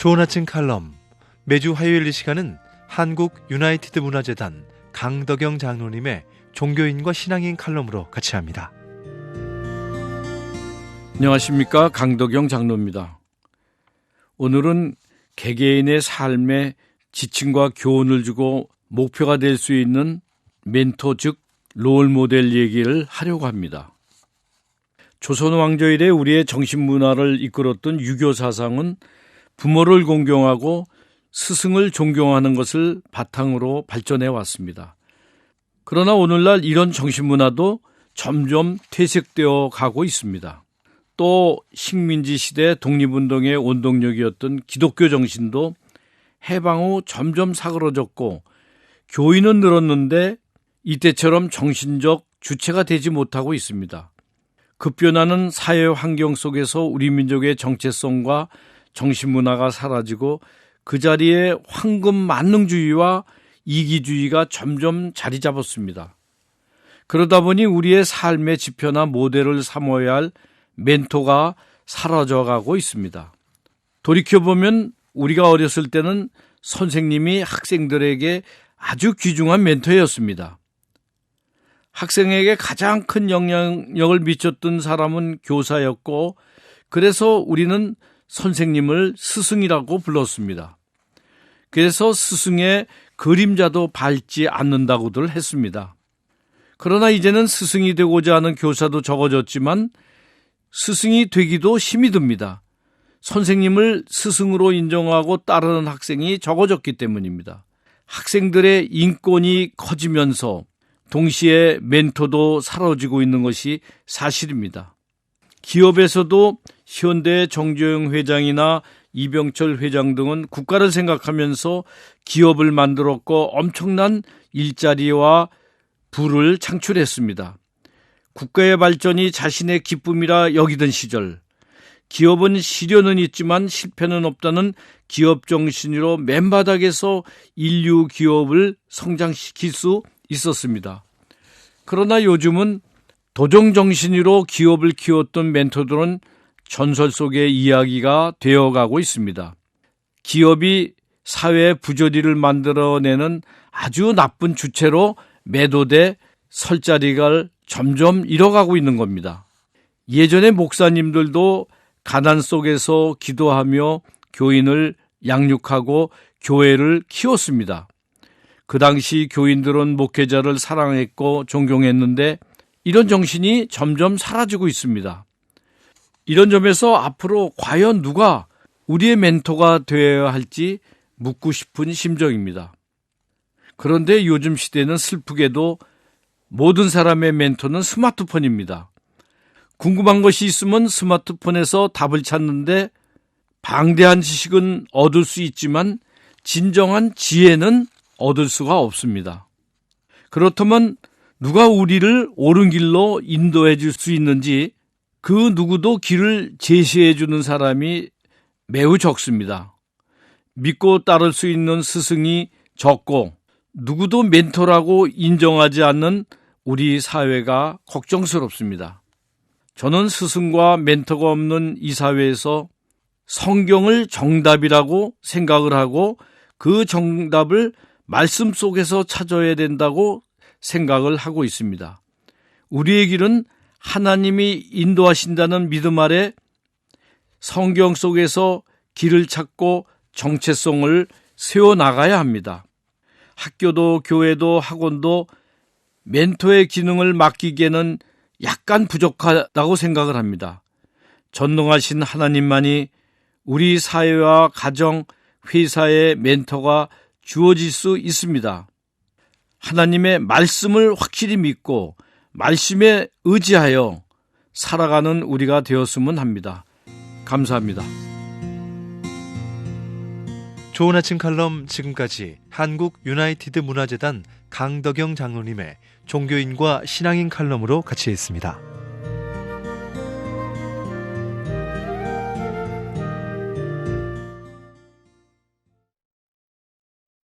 좋은 아침 칼럼 매주 화요일 이 시간은 한국 유나이티드 문화재단 강덕영 장로님의 종교인과 신앙인 칼럼으로 같이 합니다. 안녕하십니까 강덕영 장로입니다. 오늘은 개개인의 삶에 지침과 교훈을 주고 목표가 될 수 있는 멘토 즉 롤 모델 얘기를 하려고 합니다. 조선 왕조 이래 우리의 정신 문화를 이끌었던 유교 사상은 부모를 공경하고 스승을 존경하는 것을 바탕으로 발전해 왔습니다. 그러나 오늘날 이런 정신 문화도 점점 퇴색되어 가고 있습니다. 또 식민지 시대 독립운동의 원동력이었던 기독교 정신도 해방 후 점점 사그러졌고 교인은 늘었는데 이때처럼 정신적 주체가 되지 못하고 있습니다. 급변하는 사회 환경 속에서 우리 민족의 정체성과 정신문화가 사라지고 그 자리에 황금 만능주의와 이기주의가 점점 자리 잡았습니다. 그러다 보니 우리의 삶의 지표나 모델을 삼어야 할 멘토가 사라져가고 있습니다. 돌이켜보면 우리가 어렸을 때는 선생님이 학생들에게 아주 귀중한 멘토였습니다. 학생에게 가장 큰 영향력을 미쳤던 사람은 교사였고, 그래서 우리는 선생님을 스승이라고 불렀습니다. 그래서 스승의 그림자도 밟지 않는다고들 했습니다. 그러나 이제는 스승이 되고자 하는 교사도 적어졌지만 스승이 되기도 힘이 듭니다. 선생님을 스승으로 인정하고 따르는 학생이 적어졌기 때문입니다. 학생들의 인권이 커지면서 동시에 멘토도 사라지고 있는 것이 사실입니다. 기업에서도 현대 정조영 회장이나 이병철 회장 등은 국가를 생각하면서 기업을 만들었고 엄청난 일자리와 부를 창출했습니다. 국가의 발전이 자신의 기쁨이라 여기던 시절, 기업은 시련은 있지만 실패는 없다는 기업 정신으로 맨바닥에서 인류 기업을 성장시킬 수 있었습니다. 그러나 요즘은 도정 정신으로 기업을 키웠던 멘토들은 전설 속의 이야기가 되어가고 있습니다. 기업이 사회 부조리를 만들어내는 아주 나쁜 주체로 매도돼 설 자리가 점점 잃어가고 있는 겁니다. 예전에 목사님들도 가난 속에서 기도하며 교인을 양육하고 교회를 키웠습니다. 그 당시 교인들은 목회자를 사랑했고 존경했는데 이런 정신이 점점 사라지고 있습니다. 이런 점에서 앞으로 과연 누가 우리의 멘토가 되어야 할지 묻고 싶은 심정입니다. 그런데 요즘 시대는 슬프게도 모든 사람의 멘토는 스마트폰입니다. 궁금한 것이 있으면 스마트폰에서 답을 찾는데 방대한 지식은 얻을 수 있지만 진정한 지혜는 얻을 수가 없습니다. 그렇다면 누가 우리를 옳은 길로 인도해 줄 수 있는지 그 누구도 길을 제시해 주는 사람이 매우 적습니다. 믿고 따를 수 있는 스승이 적고 누구도 멘토라고 인정하지 않는 우리 사회가 걱정스럽습니다. 저는 스승과 멘토가 없는 이 사회에서 성경을 정답이라고 생각을 하고 그 정답을 말씀 속에서 찾아야 된다고 생각을 하고 있습니다. 우리의 길은 하나님이 인도하신다는 믿음 아래 성경 속에서 길을 찾고 정체성을 세워 나가야 합니다. 학교도 교회도 학원도 멘토의 기능을 맡기기에는 약간 부족하다고 생각을 합니다. 전능하신 하나님만이 우리 사회와 가정, 회사의 멘토가 주어질 수 있습니다. 하나님의 말씀을 확실히 믿고 말씀에 의지하여 살아가는 우리가 되었으면 합니다. 감사합니다. 좋은 아침 칼럼 지금까지 한국 유나이티드 문화재단 강덕영 장로님의 종교인과 신앙인 칼럼으로 같이 했습니다.